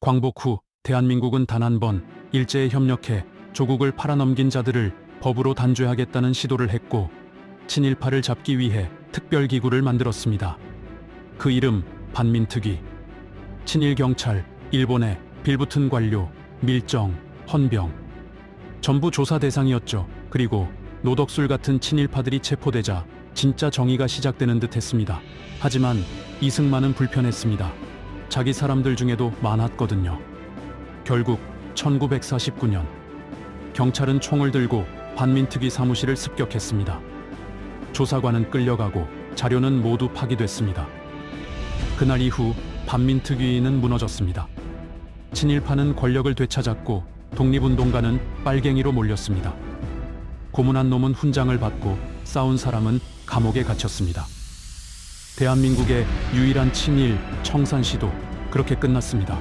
광복 후 대한민국은 단 한 번 일제에 협력해 조국을 팔아넘긴 자들을 법으로 단죄하겠다는 시도를 했고 친일파를 잡기 위해 특별기구를 만들었습니다. 그 이름 반민특위. 친일경찰, 일본의 빌붙은 관료, 밀정, 헌병. 전부 조사 대상이었죠. 그리고 노덕술 같은 친일파들이 체포되자 진짜 정의가 시작되는 듯 했습니다. 하지만 이승만은 불편했습니다. 자기 사람들 중에도 많았거든요. 결국 1949년 경찰은 총을 들고 반민특위 사무실을 습격했습니다. 조사관은 끌려가고 자료는 모두 파기됐습니다. 그날 이후 반민특위는 무너졌습니다. 친일파는 권력을 되찾았고 독립운동가는 빨갱이로 몰렸습니다. 고문한 놈은 훈장을 받고 싸운 사람은 감옥에 갇혔습니다. 대한민국의 유일한 친일 청산시도 그렇게 끝났습니다.